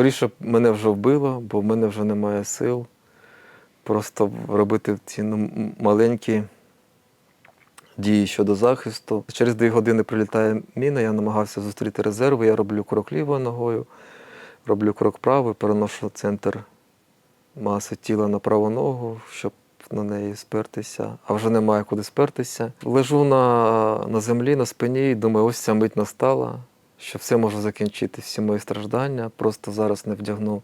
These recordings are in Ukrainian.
Скоріше мене вже вбило, бо в мене вже немає сил. Просто робити ці ну, маленькі дії щодо захисту. Через дві години прилітає міна, я намагався зустріти резерви, я роблю крок лівою ногою, роблю крок правою, переношу центр маси тіла на праву ногу, щоб на неї спертися, а вже немає куди спертися. Лежу на, на землі, на спині і думаю, ось ця мить настала, що все може закінчитися, всі мої страждання. Просто зараз не вдягну,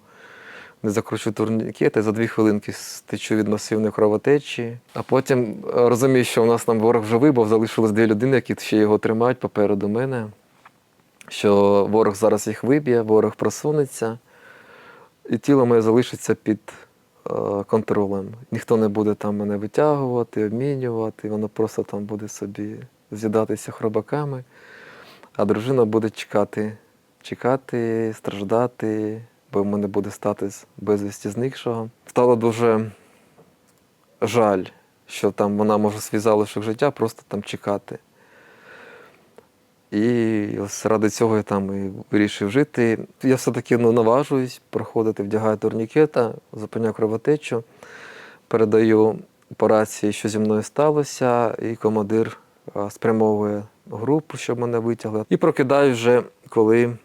не закручу турнікет, і за дві хвилинки стечу від масивної кровотечі. А потім е, розумію, що у нас там ворог вже вибув, залишилось дві людини, які ще його тримають попереду мене. Що ворог зараз їх виб'є, ворог просунеться, і тіло моє залишиться під е, контролем. Ніхто не буде там мене витягувати, обмінювати, воно просто там буде собі з'їдатися хробаками, а дружина буде чекати, чекати, страждати, бо в мене буде статус безвісті зникшого. Стало дуже жаль, що там вона може свій залишок життя просто там чекати. І ось ради цього я там і вирішив жити. Я все-таки ну, наважуюсь проходити, вдягаю турнікета, зупиняю кровотечу, передаю по рації, що зі мною сталося, і командир спрямовує групу, щоб мене витягли. І прокидаю вже, коли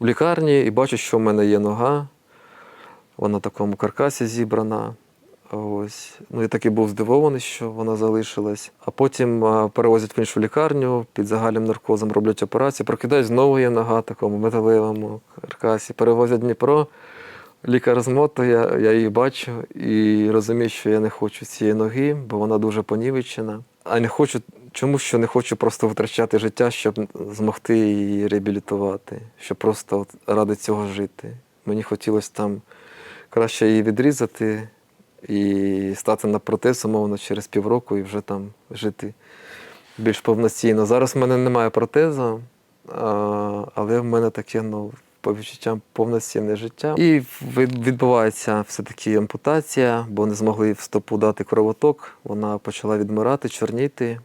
в лікарні, і бачу, що в мене є нога. Вона в такому каркасі зібрана. Ось. Ну, я таки був здивований, що вона залишилась. А потім перевозять в іншу лікарню під загальним наркозом, роблять операцію. Прокидаюсь, знову є нога в такому металевому каркасі. Перевозять Дніпро. Лікар змотує, я її бачу і розумію, що я не хочу цієї ноги, бо вона дуже понівечена. А не хочу, чому що не хочу просто витрачати життя, щоб змогти її реабілітувати, щоб просто от ради цього жити. Мені хотілося там краще її відрізати і стати на протез, умовно, через півроку і вже там жити більш повноцінно. Зараз в мене немає протезу, але в мене таке, ну, по відчуттям повноцінне життя. І відбувається все-таки ампутація, бо не змогли в стопу дати кровоток. Вона почала відмирати, чорніти.